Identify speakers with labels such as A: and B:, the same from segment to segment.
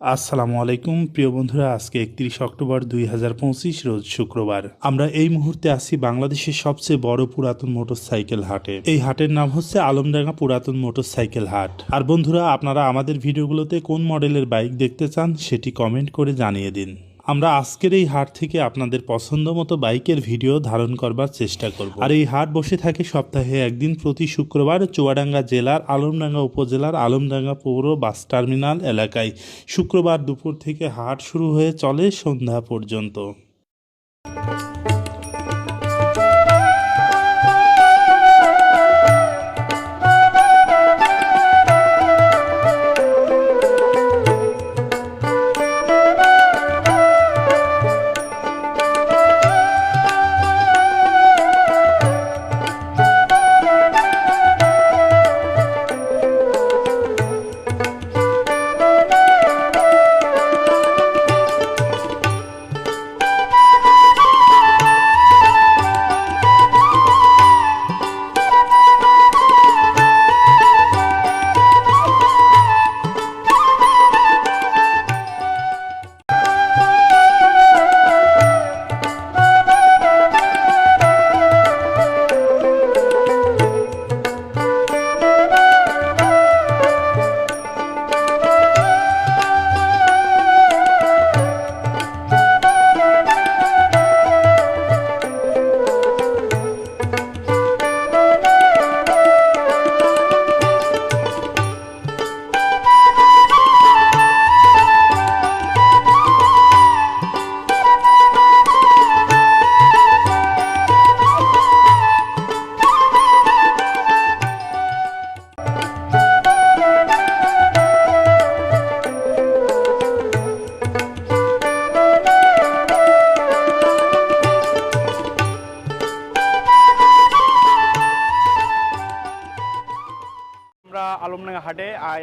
A: আসসালামু আলাইকুম, প্রিয় বন্ধুরা, আজকে একত্রিশ অক্টোবর দুই হাজার পঁচিশ রোজ শুক্রবার। আমরা এই মুহূর্তে আছি বাংলাদেশের সবচেয়ে বড় পুরাতন মোটরসাইকেল হাটে। এই হাটের নাম হচ্ছে আলমডাঙ্গা পুরাতন মোটরসাইকেল হাট। আর বন্ধুরা, আপনারা আমাদের ভিডিওগুলোতে কোন মডেলের বাইক দেখতে চান সেটি কমেন্ট করে জানিয়ে দিন। আমরা আজকের এই হাট থেকে আপনাদের পছন্দ মতো বাইকের ভিডিও ধারণ করবার চেষ্টা করব। আর এই হাট বসে থাকে সপ্তাহে একদিন প্রতি শুক্রবার চুয়াডাঙ্গা জেলার আলমডাঙ্গা উপজেলার আলমডাঙ্গা পৌর বাস টার্মিনাল এলাকায়। শুক্রবার দুপুর থেকে হাট শুরু হয়ে চলে সন্ধ্যা পর্যন্ত।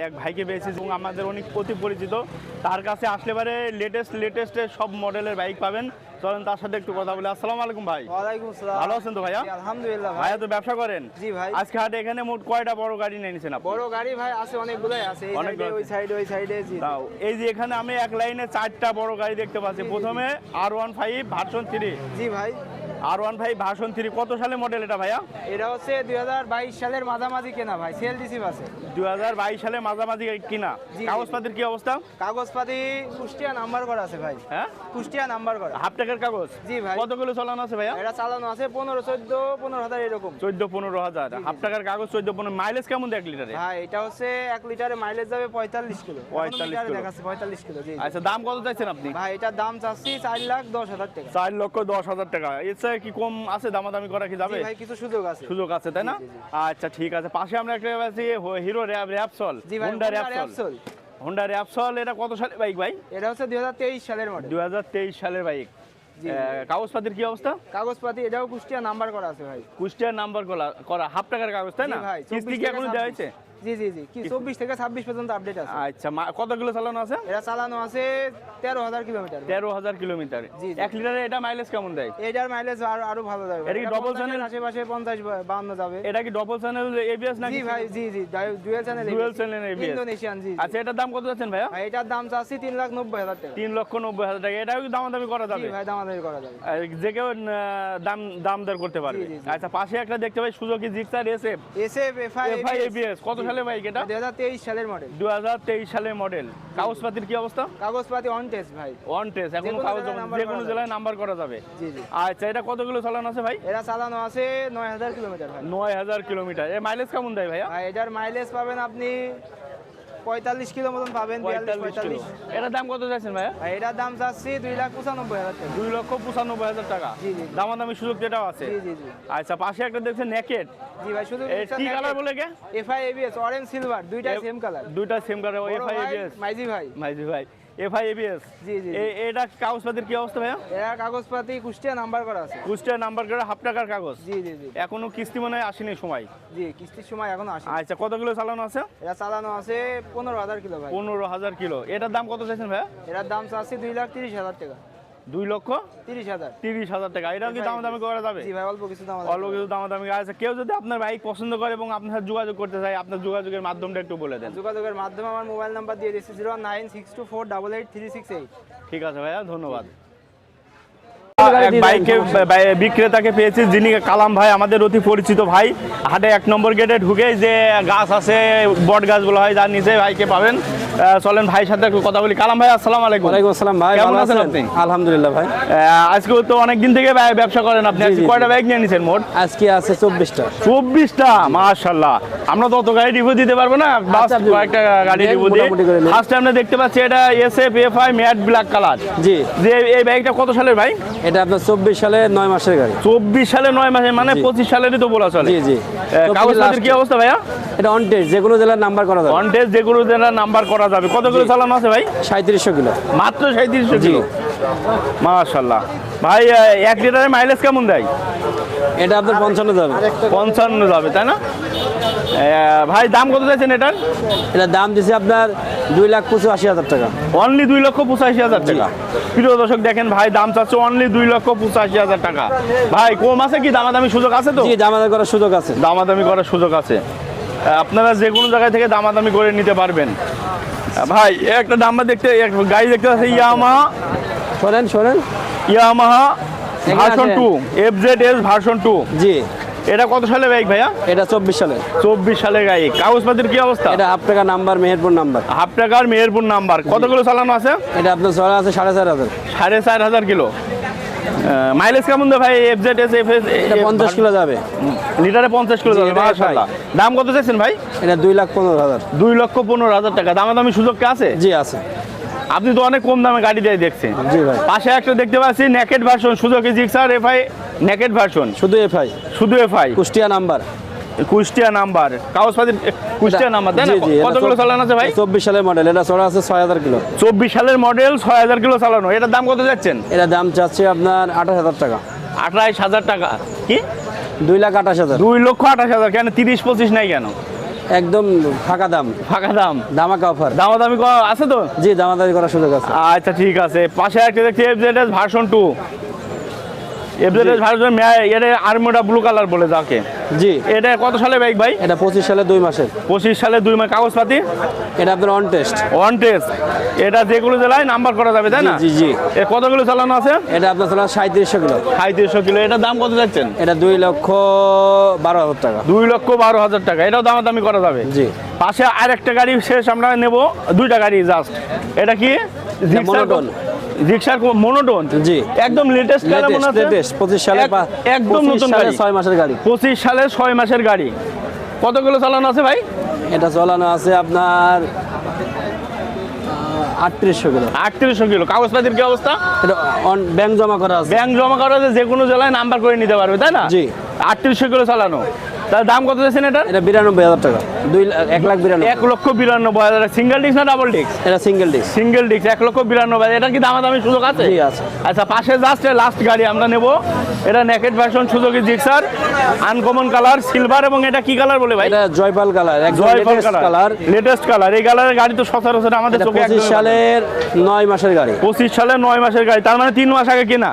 B: এক ভাইকে পেয়েছি এবং আমাদের অনেক অতি পরিচিত। তার কাছে আসলে পারে লেটেস্ট লেটেস্ট সব মডেলের বাইক পাবেন। চলেন তার সাথে একটু কথা বলি। আসসালামু আলাইকুম ভাই।
C: ওয়ালাইকুম আসসালাম
B: ভালো আছেন তো ভাইয়া?
C: আলহামদুলিল্লাহ
B: ভাইয়া তো ব্যবসা করেন?
C: জি ভাই।
B: আজকে হাটে এখানে মোট কয়টা বড় গাড়ি নিয়ে নিছেন আপনি?
C: বড় গাড়ি ভাই আছে অনেকগুলোই আছে। এই সাইডে ওই। সাইডে ওই সাইডে জি।
B: তাও এই যে এখানে আমি এক লাইনে চারটা বড় গাড়ি দেখতে পাচ্ছি। প্রথমে R one five version three
C: জি ভাই।
B: R one five version three কত সালে মডেল এটা ভাইয়া?
C: এটা হচ্ছে দুই হাজার বাইশ সালের মাঝামাঝি কেনা ভাই সেল দিছি বাসে
B: দুই হাজার বাইশ সালে মাঝামাঝি কিনা। কাগজপাতির কি অবস্থা?
C: কাগজপাতি কুষ্টিয়া নাম্বার করা আছে ভাই।
B: হ্যাঁ?
C: কুষ্টিয়া নাম্বার করা।
B: হাফ টাকার কাগজ?
C: জি ভাই।
B: কতগুলো চালানো আছে ভাইয়া?
C: এটা চালানো আছে পনেরো চোদ্দ পনেরো হাজার এরকম।
B: চোদ্দ পনেরো হাজার। হাফ টাকার কাগজ চোদ্দ পনেরো। মাইলেজ কেমন দেখ লিটারে
C: ভাই এটা হচ্ছে এক লিটারে মাইলেজ যাবে পঁয়তাল্লিশ কিলো। এখন
B: 45
C: লিটারে
B: কিলো।
C: দেখাচ্ছে পঁয়তাল্লিশ কিলো জি।
B: আচ্ছা দাম কত চাইছেন আপনি?
C: ভাই এটার দাম চাচ্ছি চার লাখ দশ হাজার টাকা।
B: চার লক্ষ দশ হাজার টাকা। চেয়ে কি কম আছে দামাদামি করা কি যাবে?
C: ভাই কিছু সুযোগ আছে।
B: সুযোগ আছে তাই না? আচ্ছা ঠিক আছে। পাশে আমরা একটা পাচ্ছি Hero Repsol. Honda Repsol. Honda Repsol এটা কত সালের বাইক ভাই?
C: এটা হচ্ছে দুই হাজার তেইশ সালের মডেল
B: দুই হাজার তেইশ সালের বাইক। কাগজপাতির কি অবস্থা?
C: কাগজপাতি এটাও কুষ্টিয়া নাম্বার করা আছে ভাই।
B: কুষ্টিয়ার নাম্বার করা হাফ টাকার কাগজ তাই না? কিস্তি কি এখনও দেওয়া হয়েছে?
C: জি জি জি। কি চব্বিশ থেকে ছাব্বিশ পর্যন্ত আপডেট আছে।
B: আচ্ছা কত কিলো চালানো আছে?
C: এটা চালানো আছে তেরো হাজার কিলোমিটার।
B: তেরো হাজার কিলোমিটার।
C: জি, জি।
B: এক লিটারে এটা মাইলেজ কেমন দেয়?
C: এটার মাইলেজ আরও আরও ভালো যাবে
B: এটা কি double channel?
C: আশেপাশে পঞ্চাশ বাউন্ন যাবে।
B: এটা কি ডবল চ্যানেল এবিএস নাকি?
C: ভাই জি জি। Dual channel
B: Dual channel ABS
C: Indonesian জি জি।
B: আচ্ছা এটার দাম কত যাচ্ছেন ভাইয়া?
C: এটার দাম চাচ্ছি তিন লাখ নব্বই হাজার টাকা।
B: তিন লক্ষ নব্বই হাজার টাকা। এটাও কি দামাদামি করা যাবে?
C: ভাই দামাদামি করা যাবে।
B: যে কেউ দাম দাম দর করতে পারবে। আচ্ছা পাশে একটা দেখতে পাই Suzuki Gixxer SF
C: SF FI
B: FI ABS কত সালে বাইক এটা?
C: দুই হাজার তেইশ সালের মডেল
B: দু হাজার তেইশ সালের মডেল কাগজপাতির কি অবস্থা?
C: কাগজপাতি অন টেস্ট ভাই।
B: টেস্ট এখন কাগজ যে কোনো জেলায় নাম্বার করা যাবে।
C: জি জি।
B: আচ্ছা এটা কতগুলো চালানো আছে ভাই?
C: এটা চালানো আছে নয় হাজার কিলোমিটার ভাই।
B: নয় হাজার কিলোমিটার। এর মাইলেজ কেমন দেয়
C: ভাই এটার মাইলেজ পাবেন আপনি পঁয়তাল্লিশ কিলো মতন পাবেন
B: পঁয়তাল্লিশ এটার দাম কত চাইছেন ভাইয়া?
C: ভাই এটার দাম চাচ্ছি দুই লাখ পঁচানব্বই হাজার টাকা।
B: দুই লক্ষ পঁচানব্বই হাজার টাকা। দামাদামি সুযোগ যেটাও আছে।
C: জি জি জি।
B: আচ্ছা পাশে একটা দেখছেন নেকেট
C: জি ভাই শুধু
B: কি কালার বলে গে
C: এফআই এবিএস অরেঞ্জ সিলভার
B: দুইটা
C: সেম কালার
B: দুইটা সেম কালার এফআই এবিএস।
C: মাইজি ভাই।
B: মাইজি ভাই। এফআই এবিএস
C: জি জি।
B: এটা কাগজপাতির কি অবস্থা ভাইয়া?
C: এরা কাগজপাতি কুষ্টিয়া নাম্বার করা আছে।
B: কুষ্টিয়া নাম্বার করে হাফ টাকার কাগজ?
C: জি জি জি।
B: এখনও কিস্তি মনে হয় আসেনি সময়?
C: জি কিস্তির সময় এখনও আসে
B: আচ্ছা কতগুলো চালানো আছে?
C: এরা চালানো আছে পনেরো হাজার কিলো ভাই।
B: পনেরো হাজার কিলো। এটার দাম কত চাইছেন ভাইয়া?
C: এটার দাম চাচ্ছি দুই লাখ তিরিশ হাজার টাকা।
B: দুই লক্ষ
C: তিরিশ হাজার।
B: তিরিশ হাজার টাকা। এটাও কি দাম দামি করা যাবে?
C: অল্প কিছু দাম
B: অল্প কিছু দাম দামি আছে। কেউ যদি আপনার বাইক পছন্দ করে এবং আপনার সাথে যোগাযোগ করতে চায় আপনার যোগাযোগের মাধ্যমটা একটু বলে দেন।
C: যোগাযোগের মাধ্যমে আমার মোবাইল নাম্বার দিয়ে দিচ্ছি zero nine six two four double eight three six eight
B: ঠিক আছে ভাইয়া ধন্যবাদ। বাইকে বিক্রেতাকে পেয়েছি যিনি কালাম ভাই আমাদের অতি পরিচিত ভাই। হাটে এক নম্বর গেটে ঢুকে যে গাছ আছে বট গাছগুলো হয় যার নিচে ভাইকে পাবেন। চলেন ভাইয়ের সাথে কথা বলি। কালাম ভাই আসসালাম আলাইকুম।
A: ওয়ালাইকুম আসসালাম ভাই
B: কেমন আছেন আপনি?
A: আলহামদুলিল্লাহ ভাই।
B: আজকে তো অনেক দিন থেকে ব্যা- ব্যবসা করেন আপনি। আজকে কয়টা। বাইক নিয়ে নিছেন মোট?
A: আজকে আছে চব্বিশটা।
B: চব্বিশটা? মাশাল্লাহ আমরা তো অত গাড়ি রিভিউ দিতে পারব না। বাস
A: আচ্ছা,
B: কয়েকটা গাড়ি রিভিউ দিই।
A: নিন।
B: ফার্স্ট আমরা দেখতে পাচ্ছি এটা S F F I matte black colour
A: জি।
B: যে এই বাইকটা কত সালের ভাই?
A: এটা আপনার চব্বিশ সালে নয় মাসের গাড়ি।
B: চব্বিশ সালে নয় মাসে মানে পঁচিশ সালেরই তো বলা চলে।
A: জি জি।
B: কাগজপত্রের কি অবস্থা ভাইয়া?
A: এটা অন টেস্ট যে কোনো জেলার নাম্বার করা যাবে।
B: কন্টেস্ট যেগুলো জেনার নাম্বার করা যাবে। কত
A: জি।
B: চালানো আছে ভাই?
A: সাঁত্রিশশো কিলো।
B: মাত্র সাঁত্রিশশো। কিলো? মাশাল্লাহ ভাই এক লিটারের মাইলেজ কেমন দেয়?
A: এটা আপনার পঞ্চান্ন যাবে।
B: পঞ্চান্ন যাবে তাই না? ভাই দাম কত চাইছেন এটার?
A: এটা দাম দিছে আপনার দুই লাখ পঁচাশি হাজার টাকা।
B: অনলি দুই লক্ষ পঁচাশি হাজার টাকা। প্রিয় দর্শক দেখেন ভাই দাম চাচ্ছে অনলি দুই লক্ষ পঁচাশি হাজার টাকা। ভাই কম আছে কি? দামাদামি সুযোগ আছে তো?
A: জি দামাদার করার সুযোগ আছে।
B: দামাদামি করার সুযোগ আছে। আপনারা যে কোনো জায়গা থেকে দামাদামি করে নিতে পারবেন। ভাই একটা নাম্বার দেখতে এক গাড়ি দেখতে পাচ্ছি ইয়ামাহা।
A: শোনেন শোনেন।
B: Yamaha version two F Z S version two
A: জি।
B: এটা কত সালে বাইক ভাইয়া?
A: এটা চব্বিশ সালে।
B: চব্বিশ সালে গাড়ি কাগজপাতির কি অবস্থা?
A: এটা হাফ টাকা নাম্বার মেহেরপুর নাম্বার
B: হাফ টাকার মেহেরপুর নাম্বার কতগুলো চালানো আছে?
A: এটা আপনার চড়া আছে সাড়ে চার হাজার।
B: সাড়ে চার হাজার কিলো। মাইলেজ কেমন দেয় ভাই? F Z S F S
A: এটা পঞ্চাশ কিলো যাবে।
B: লিটারে পঞ্চাশ কিলো যাবে মাশাআল্লাহ। দাম কত চাইছেন ভাই?
A: এটা দুই লাখ পনেরো হাজার।
B: দুই লক্ষ পনেরো হাজার টাকা। দামাদামি সুযোগ কি আছে?
A: জি আছে।
B: আপনি তো অনেক কম দামে গাড়ি দিয়ে দেখছেন। পাশে একটা দেখতে পাচ্ছি naked version Suzuki Gixxer FI naked version
A: শুধু এফআই
B: শুধু FI
A: Kushtia number.
B: Kushtia number. কাগজপাতির Kushtia number তাই না? কতগুলো
A: চব-
B: চালানো আছে ভাই?
A: চব্বিশ সালের মডেল এটা চড়া আছে ছয় হাজার কিলো।
B: চব্বিশ সালের মডেল ছয় হাজার কিলো চালানো। এটার দাম কত যাচ্ছেন?
A: এটা দাম চাচ্ছে আপনার আঠাশ হাজার টাকা।
B: আঠাইশ হাজার টাকা। কি?
A: দুই লাখ আঠাশ হাজার।
B: দুই লক্ষ আঠাশ হাজার। কেন? তিরিশ পঁচিশ নাই কেন?
A: একদম ফাঁকা দাম।
B: ফাঁকা দাম?
A: দামাকা অফার
B: দামাদামি আছে তো?
A: জি দামাদামি করার সুযোগ আছে।
B: আচ্ছা ঠিক আছে। পাশে একটা দেখছি FZS version two FZS version এটা আর্মোটা ব্লু কালার বলে যাকে।
A: জি।
B: এটা কত সালে বাইক ভাই?
A: এটা পঁচিশ সালে দুই মাসের।
B: পঁচিশ সালে দুই মাস। কাগজপাতি?
A: এটা আপনার অন টেস্ট
B: ওয়ান টেস্ট এটা যেগুলো জেলায় নাম্বার করা যাবে তাই না?
A: জি জি।
B: এ কতগুলো চালানো আছে?
A: এটা আপনার চলা সাঁত্রিশশো কিলো।
B: সাঁত্রিশশো কিলো। এটার দাম কত যাচ্ছেন?
A: এটা দুই লক্ষ বারো হাজার টাকা।
B: দুই লক্ষ বারো হাজার টাকা। এটাও দামাদামি করা যাবে।
A: জি।
B: পাশে আর একটা গাড়ি শেষ আমরা নেব। দুইটা গাড়ি জাস্ট এটা কি?
A: monoton।
B: জিক্সার মনোটন
A: জি।
B: একদম লেটেস্ট কালার মনে আছে?
A: লেটেস্ট পঁচিশ সালে
B: একদম নতুন গাড়ি।
A: ছয় মাসের গাড়ি।
B: পঁচিশ সালে ছয় মাসের গাড়ি। কতগুলো চালানো আছে ভাই?
A: এটা চালানো আছে আপনার আটত্রিশশো কিলো।
B: আটত্রিশশো কিলো। কাগজপাতির কি অবস্থা?
A: এটা ব্যাংক জমা করা আছে।
B: ব্যাংক জমা করা আছে যে কোনো জেলায় নাম্বার করে নিতে পারবে তাই না?
A: জি।
B: আটত্রিশশো কিলো চালানো। তার দাম কত দিয়েছেন এটার?
A: এটা বিরানব্বই হাজার টাকা। দুই এক লাখ বিরানব্বই।
B: এক লক্ষ বিরানব্বই হাজার। সিঙ্গেল ডিস্ক না ডাবল ডিস্ক
A: এটা সিঙ্গেল ডিস্ক
B: সিঙ্গেল ডিস্ক এক লক্ষ বিরানব্বই এটা কি দামাদামি সুযোগ আছে?
A: আছে।
B: আচ্ছা পাশে জাস্ট লাস্ট গাড়ি আমরা নেব। এটা naked version Suzuki Gixxer uncommon colour silver এবং এটা কি কালার বলে ভাই?
A: এটা জয়পাল কালার
B: জয়ফল কালার লেটেস্ট কালার এই কালারের গাড়ি তো সচরাচর আমাদের চোখে
A: পঁচিশ সালের নয় মাসের গাড়ি।
B: পঁচিশ সালে নয় মাসের গাড়ি। তার মানে তিন মাস আগে কিনা?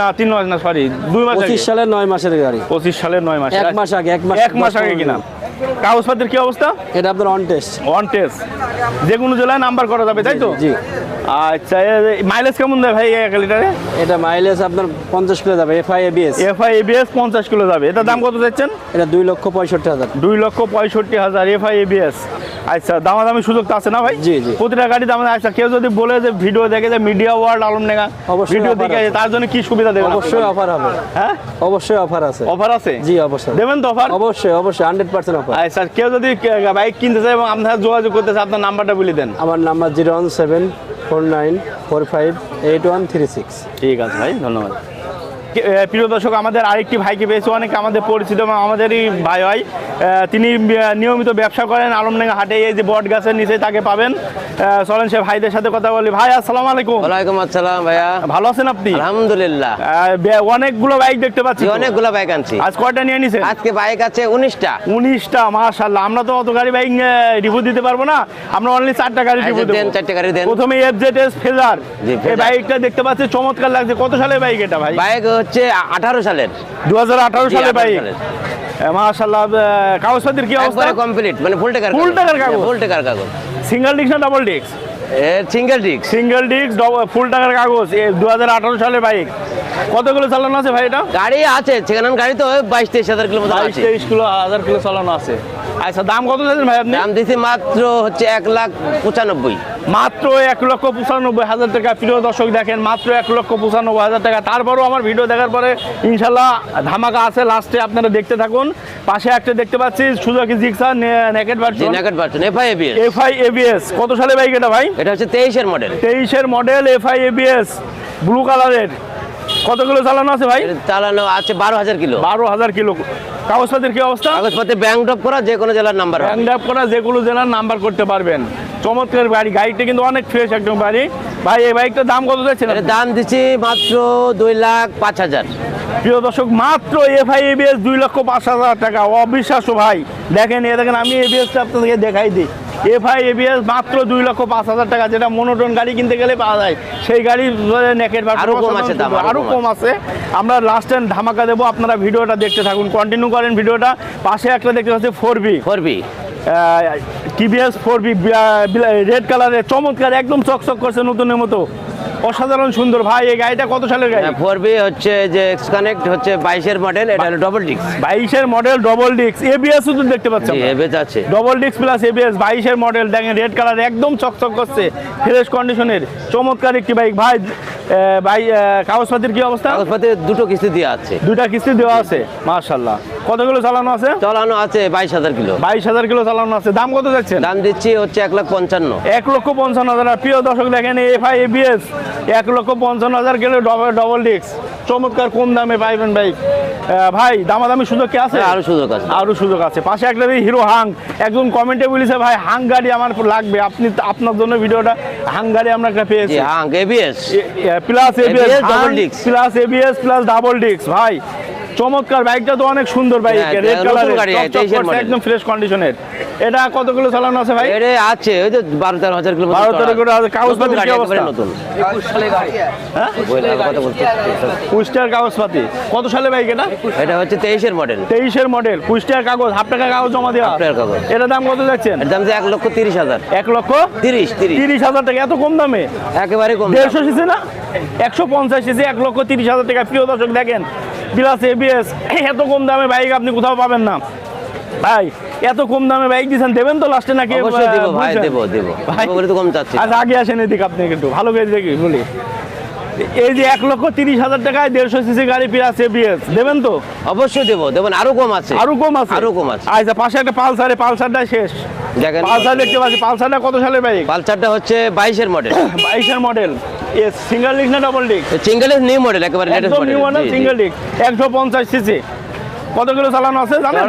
B: না তিন মাস না সরি দুই মাস
A: পঁচিশ সালের নয় মাসের গাড়ি।
B: পঁচিশ সালের নয় মাস
A: এক মাস আগে এক মাস
B: এক মাস আগে কিনা।
A: কাগজপাতির
B: কাগজপত্রের কি অবস্থা?
A: এটা আপনার অন টেস্ট
B: অন টেস্ট যে কোনো জেলায় নাম্বার করা যাবে তাই তো?
A: জি।
B: আচ্ছা মাইলেজ কেমন দেয় ভাই এক লিটারে?
A: এটা মাইলেজ আপনার পঞ্চাশ কিলো যাবে এফআই এবিএস
B: এফআই এবিএস পঞ্চাশ কিলো যাবে। এটার দাম কত যাচ্ছেন
A: এটা দুই লক্ষ পঁয়ষট্টি হাজার।
B: দুই লক্ষ পঁয়ষট্টি হাজার এফআই এবিএস আচ্ছা দামাদামি সুযোগ তো আছে না ভাই?
A: জি, জি।
B: প্রতিটা গাড়ি দাম আচ্ছা কেউ যদি বলে যে ভিডিও দেখে যে মিডিয়া ওয়ার্ল্ড আলম নেগা
A: অবশ্যই
B: ভিডিও দেখে তার জন্য কি সুবিধা দেবেন
A: অবশ্যই অফার হবে।
B: হ্যাঁ?
A: অবশ্যই অফার আছে।
B: অফার আছে?
A: জি অবশ্যই।
B: দেবেন তো অফার
A: অবশ্যই অবশ্যই হান্ড্রেড পার্সেন্ট অফার
B: আচ্ছা কেউ যদি বাইক কিনতে চায় এবং আপনার যোগাযোগ করতে চায় আপনার নাম্বারটা বলে দেন।
A: আমার number zero one seven four nine four five eight one three six.
B: ঠিক আছে ভাই ধন্যবাদ। প্রিয় দর্শক আমাদের আরেকটি ভাইকে পেয়েছে। অনেক আমাদের পরিচিত এবং আমাদেরই ভাই হয়। তিনি নিয়মিত ব্যবসা করেন আলমডাঙ্গা হাটে এই যে বট গাছের নিচে তাকে পাবেন। চলেন সে ভাইদের সাথে কথা বলি। ভাই আসসালামু আলাইকুম।
D: ওয়ালাইকুম আসসালাম ভাইয়া।
B: ভালো আছেন আপনি?
D: আলহামদুলিল্লাহ।
B: অনেকগুলো বাইক দেখতে পাচ্ছি
D: অনেকগুলো বাইক আনছি।
B: আজ কয়টা নিয়ে নিছেন?
D: আজকে বাইক আছে উনিশটা।
B: উনিশটা মাশাল্লাহ আমরা তো অত গাড়ি বাইক রিভিউ দিতে পারব না। আমরা অনলি চারটা গাড়ি রিভিউ
D: দেন
B: দেবো।
D: চারটে গাড়ি দেন।
B: প্রথমে এফজেড এস ফেজার এই বাইকটা দেখতে পাচ্ছি চমৎকার লাগছে। কত সালের বাইক এটা ভাই?
D: বাইক হচ্ছে আঠারো সালের।
B: দু হাজার
D: 18
B: বাইক
D: সালের।
B: মাশাল্লাহ কাগজপাতির কি অবস্থা?
D: কমপ্লিট মানে ফুল টাকার
B: Full টাকার কাগজ?
D: ফুল টাকার কাগজ।
B: সিঙ্গেল ডিস্ক না double disc
D: single disc
B: single disc full টাকার কাগজ। দু হাজার আঠারো সালের বাইক কতগুলো চালানো আছে ভাই এটা?
D: গাড়ি আছে সেখানে গাড়ি তো বাইশ তেইশ হাজার কিলোমিটার
B: বাইশ তেইশ কিলো হাজার কিলো চালানো আছে। আচ্ছা দাম কত চাইছেন ভাই আপনি?
D: দাম দিছি মাত্র হচ্ছে এক লাখ পঁচানব্বই।
B: মাত্র এক লক্ষ পঁচানব্বই হাজার টাকা। প্রিয় দর্শক দেখেন মাত্র এক লক্ষ পঁচানব্বই হাজার টাকা। তারপরেও আমার ভিডিও দেখার পরে ইনশাল্লাহ ধামাকা আছে। লাস্টে আপনারা দেখতে থাকুন। পাশে একটা দেখতে পাচ্ছি Suzuki Gixxer naked version
D: naked version FI ABS
B: FI ABS কত সালে বাইক এটা ভাই?
D: এটা হচ্ছে তেইশের মডেল
B: তেইশের মডেল এফআই এবিএস ব্লু কালারের কতগুলো চালানো আছে ভাই?
D: চালানো আছে বারো হাজার কিলো।
B: বারো হাজার কিলো। কাগজপাতির কি অবস্থা?
D: কাগজপত্রে ব্যাংক ড্রপ করা যে কোনো জেলার নাম্বার হবে।
B: হ্যান্ড আপ করা যেগুলো জেলার নাম্বার করতে পারবেন। চমৎকার গাড়ি। গাড়িটা কিন্তু অনেক ফ্রেশ একদম গাড়ি। ভাই এই বাইকটার দাম কত যাচ্ছে
D: দাম দিচ্ছি মাত্র দুই লাখ পাঁচ হাজার।
B: প্রিয় দর্শক মাত্র এফআই এবিএস দুই লক্ষ পাঁচ হাজার টাকা। অবিশ্বাস্য ভাই। দেখেন এ দেখেন আমি এবিএসটা আপনাদেরকে দেখাই দিই। এফআই এবিএস মাত্র দুই লক্ষ পাঁচ হাজার টাকা যেটা মনোটন গাড়ি কিনতে গেলে পাওয়া যায়। সেই গাড়ি নেকের
D: আরও কম আছে দাম, আরও
B: আরও
D: কম
B: কম আছে। আমরা লাস্ট টাইম ধামাকা দেবো আপনারা ভিডিওটা দেখতে থাকুন। কন্টিনিউ করেন ভিডিওটা। পাশে একটা দেখতে পাচ্ছি four V
D: four V
B: TVS four V red কালারের চমৎকার একদম চকচক করছে নতুনের মতো। অসাধারণ সুন্দর। ভাই এই গাড়িটা কত সালের গাড়ি?
D: ফোর বি হচ্ছে যে এক্স কানেক্ট হচ্ছে বাইশের মডেল এটা হলো ডবল ডিস্ক
B: বাইশের মডেল ডবল ডিস্ক এবিএস তো দেখতে পাচ্ছেন
D: এবিএস আছে।
B: ডবল ডিস্ক প্লাস এবিএস বাইশের মডেল দেখেন রেড কালার একদম চকচক করছে। ফ্রেশ কন্ডিশনের চমৎকার একটি বাইক ভাই ভাই কাগজপাতির কি অবস্থা?
D: কাগজপাতির দুটো কিস্তি দেওয়া আছে।
B: দুটো কিস্তি দেওয়া আছে মার্শাল্লাহ কতগুলো চালানো আছে?
D: চালানো আছে বাইশ হাজার কিলো।
B: বাইশ হাজার কিলো চালানো আছে। দাম কত যাচ্ছে?
D: দাম দিচ্ছি হচ্ছে এক লাখ পঞ্চান্ন।
B: এক লক্ষ পঞ্চান্ন হাজার। প্রিয় দর্শক দেখেন বি এবিএস এক লক্ষ পঞ্চান্ন হাজার কিলো ডবল ডবল ডিস্ক চমৎকার কম দামে পাইবেন ভাই। ভাই দামাদামি সুযোগ কি আছে?
D: হ্যাঁ, আরও সুযোগ আছে।
B: আরও সুযোগ আছে। পাশে একটা হিরো হাং। একজন কমেন্টে বলেছে ভাই হাং গাড়ি আমার লাগবে। আপনি আপনার জন্য ভিডিওটা হাং গাড়ি আমরা একটা পেয়েছি।
D: Hang ABS
B: plus ABS
D: double disc.
B: Plus ABS plus double disc ভাই চমৎকার বাইকটা তো অনেক সুন্দর বাইক
D: হ্যাঁ,
B: রেড কালারের
D: গাড়ি, 23।
B: একদম ফ্রেশ কন্ডিশনের এটা কতগুলো চালানো আছে ভাই?
D: এটা আছে ওই যে বারো তেরো হাজার কিলো
B: বারো তেরো করে আছে, কাগজপত্রের কি অবস্থা?
D: নতুন।
B: হ্যাঁ?
D: বই লাগা কথা বলছি
B: কুষ্টিয়ার কাগজপাতি কত সালে বাইক এটা?
D: এটা হচ্ছে তেইশের মডেল
B: তেইশের মডেল কুষ্টিয়ার কাগজ হাফ টাকা কাগজ জমা দেওয়া।
D: হাফ টাকার কাগজ।
B: এটার দাম কত যাচ্ছেন?
D: এর দাম যে এক লক্ষ তিরিশ হাজার।
B: এক লক্ষ
D: তিরিশ তিরিশ।
B: তিরিশ হাজার টাকা এত কম দামে?
D: একেবারে কম দাম।
B: দেড়শো সিসি না? একশো পঞ্চাশ সিসি এক লক্ষ তিরিশ হাজার টাকা। প্রিয় দর্শক দেখেন বিলাস এবিএস এত কম দামে বাইক আপনি কোথাও পাবেন না। ভাই এত কম দামে বাইক দিচ্ছেন দেবেন তো লাস্টে নাকি?
D: অবশ্যই দেবো ভাই? দেবো দেবো।
B: ভাই
D: তো কম চাচ্ছি।
B: আচ্ছা আগে আসেন এদিকে আপনি একটু ভালো করে দেখি বলি। এই যে এক লক্ষ তিরিশ হাজার টাকায় দেড়শো সিসি গাড়ি প্লাস এবিএস দেবেন তো?
D: অবশ্যই দেবো দেবেন আরও কম আছে।
B: আরও কম আছে?
D: আরও কম আছে।
B: আচ্ছা পাশে একটা পালসারে পালসারটা শেষ।
D: দেখেন।
B: পালসার দেখতে পাচ্ছি পালসারটা কত সালের বাইক
D: পালসারটা হচ্ছে বাইশের মডেল
B: বাইশের মডেল এ সিঙ্গেল ডিস্ক না double disc
D: single new model একেবারে লেটেস্ট
B: একদম new model
D: model
B: single disc একশো পঞ্চাশ সিসি কত কিলো চালানো আছে জানেন?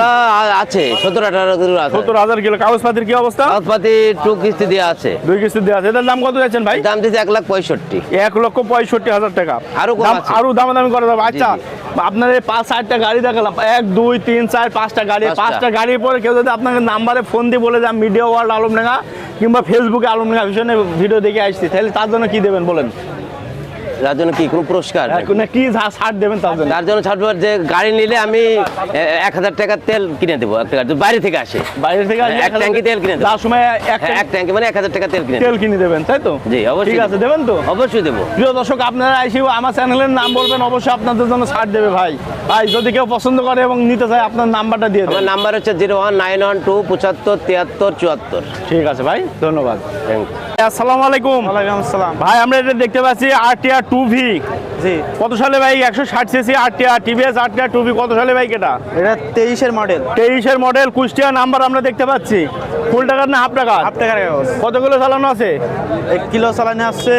D: আছে সতেরো আঠারো কিলো আছে।
B: কিলো। কাগজপাতির কি অবস্থা?
D: কাগজপাতি টু কিস্তি দেওয়া আছে।
B: দুই কিস্তি আছে। এটার দাম কত যাচ্ছেন ভাই?
D: দাম দিচ্ছে এক লাখ পঁয়ষট্টি।
B: এক লক্ষ পঁয়ষট্টি হাজার টাকা।
D: আরও কম
B: দাম-
D: আছে।
B: আরও দামাদামি করা যাবে। আচ্ছা আপনার এই পাঁচ চারটা গাড়ি দেখালাম। এক দুই তিন চার পাঁচটা গাড়ি।
D: পাঁচটা।
B: গাড়ির পরে কেউ যদি আপনাকে নাম্বারে ফোন দিয়ে বলে যে মিডিয়া ওয়ার্ল্ড আলমডাঙ্গা কিংবা ফেসবুকে ভীষণে ভিডিও দেখে আসছি তাহলে তার জন্য কি দেবেন বলেন?
D: তার জন্য কি কোনো পুরস্কার?
B: কি ছাড় দেবেন তার জন্য।
D: তার জন্য যে গাড়ি নিলে আমি এক হাজার টাকার তেল কিনে দেবো একটা গাড়ি বাইরে থেকে আসে।
B: বাইরে থেকে
D: এক ট্যাঙ্কি তেল কিনে দেবো।
B: সময় এক
D: হ্যাঁ, এক ট্যাঙ্কি মানে এক হাজার টাকা তেল কিনে
B: তেল কিনে দেবেন তাই তো?
D: জি অবশ্যই
B: ঠিক আছে দেবেন তো?
D: অবশ্যই দেবো।
B: প্রিয় দর্শক আপনারা এসে আমার চ্যানেলের নাম বলবেন অবশ্যই আপনাদের জন্য ছাড় দেবে ভাই। ভাই যদি কেউ পছন্দ করে এবং নিতে চায় আপনার নাম্বারটা দিয়ে
D: আমার
B: দেবেন।
D: নাম্বার হচ্ছে zero one nine one two পঁচাত্তর তিয়াত্তর চুয়াত্তর।
B: ঠিক আছে ভাই ধন্যবাদ।
D: থ্যাংক ইউ
B: আসসালামু আলাইকুম।
C: ওয়ালাইকুম আসসালাম।
B: ভাই আমরা এটা দেখতে পাচ্ছি আরটিআর টু ভি
C: জি।
B: কত সালে বাইক একশো ষাট CC RTR TVS RTR two V কত সালে বাইক এটা?
C: এটা তেইশের মডেল।
B: তেইশের মডেল কুষ্টিয়া নাম্বার আমরা দেখতে পাচ্ছি। ফুল টাকার না হাফ টাকার?
C: হাফ টাকার
B: কতগুলো চালানো আছে?
C: এক কিলো চালানো আসছে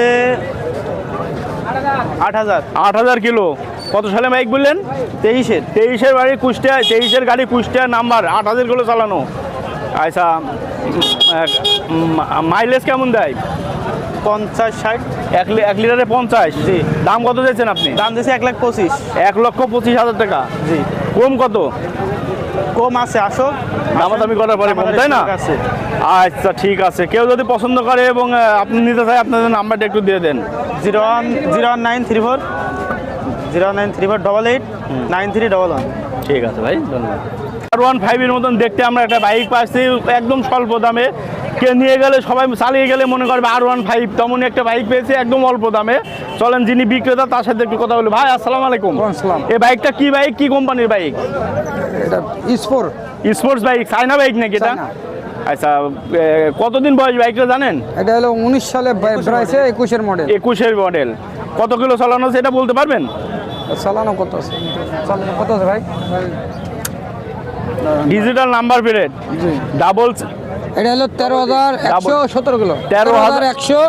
C: আট হাজার।
B: আট হাজার কিলো। কত সালে বাইক বললেন?
C: তেইশের।
B: তেইশের বাড়ি কুষ্টিয়া তেইশের গাড়ি কুষ্টিয়া নাম্বার আট হাজার কিলো চালানো। আচ্ছা মাইলেজ কেমন দেয়?
C: পঞ্চাশ ষাট।
B: এক এক লিটারে পঞ্চাশ?
C: জি।
B: দাম কত দিয়েছেন আপনি?
C: দাম দিয়েছে এক লাখ পঁচিশ।
B: এক লক্ষ পঁচিশ হাজার টাকা?
C: জি।
B: কম কত?
C: কম আছে আসো।
B: দামাদামি করার পরে কম, তাই না? আচ্ছা ঠিক আছে। কেউ যদি পছন্দ করে এবং আপনি নিতে চাই আপনাদের নাম্বারটা একটু দিয়ে দেন।
C: Zero one zero one nine three four. Zero nine three four double eight nine three double one
B: ঠিক আছে ভাই ধন্যবাদ। আর ওয়ান ফাইভের মতন দেখতে আমরা একটা বাইক পাচ্ছি একদম স্বল্প দামে। কে নিয়ে গেলে সবাই চালিয়ে গেলে মনে করবে আর ওয়ান ফাইভ তেমনই একটা বাইক পেয়েছে একদম অল্প দামে। চলেন যিনি বিক্রেতা তার সাথে একটু কথা বলি। ভাই আসসালামু আলাইকুম।
E: আসসালাম।
B: এই বাইকটা কি বাইক কি কোম্পানির বাইক
E: এটা স্পোর
B: স্পোর্টস বাইক চায়না বাইক নাকি এটা? আচ্ছা কতদিন বয়স বাইকটা জানেন?
E: এটা হলো উনিশ সালে একুশের মডেল
B: একুশের মডেল কত কিলো চালানো আছে এটা বলতে পারবেন?
E: চালানো কত আছে? চালানো কত আছে ভাই?
B: ডিজিটাল নাম্বার প্লেট ডাবল
E: এটা হলো তেরো হাজার একশো সতেরো কিলো।
B: 13,000
E: একশো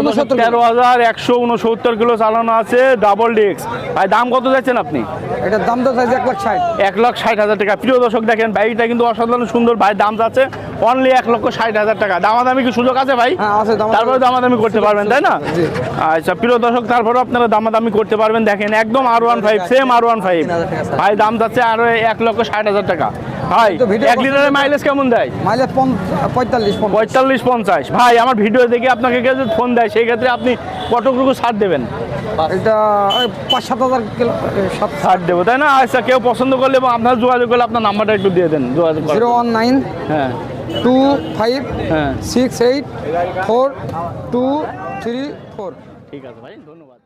E: উনসত্তর কিলো।
B: তেরো হাজার একশো উনসত্তর কিলো চালানো আছে ডাবল ডিস্ক ভাই দাম কত যাচ্ছেন আপনি?
E: এটার দাম তো চাইছে এক লাখ ষাট।
B: এক লাখ ষাট হাজার টাকা। প্রিয় দর্শক দেখেন বাইকটা কিন্তু অসাধারণ সুন্দর। ভাই দাম যাচ্ছে অনলি এক লক্ষ ষাট হাজার টাকা। দামাদামি কি সুযোগ আছে ভাই?
E: হ্যাঁ,
B: তারপরে দামাদামি করতে পারবেন তাই না। আচ্ছা প্রিয় দর্শক তারপরে আপনারা দামাদামি করতে পারবেন। দেখেন একদম R one five same R one five ভাই দাম যাচ্ছে আরও এক লক্ষ ষাট হাজার টাকা। ভাই এক লিটারের মাইলেজ কেমন দেয়?
E: মাইলেজ পঁয়তাল্লিশ
B: পঁয়তাল্লিশ পঞ্চাশ। ভাই আমার ভিডিও দেখে আপনাকে কেউ ফোন দেয় সেই ক্ষেত্রে আপনি কতটুকু ছাড় দেবেন?
E: এটা পাঁচ সাত হাজার
B: ছাড় দেবো তাই না? আচ্ছা কেউ পছন্দ করলে এবং আপনার যোগাযোগ করলে আপনার নাম্বারটা একটু দিয়ে দেন যোগাযোগ
E: জিরো ওয়ান নাইন
B: হ্যাঁ।
E: Two five six eight four two three four
B: ঠিক আছে ভাই ধন্যবাদ।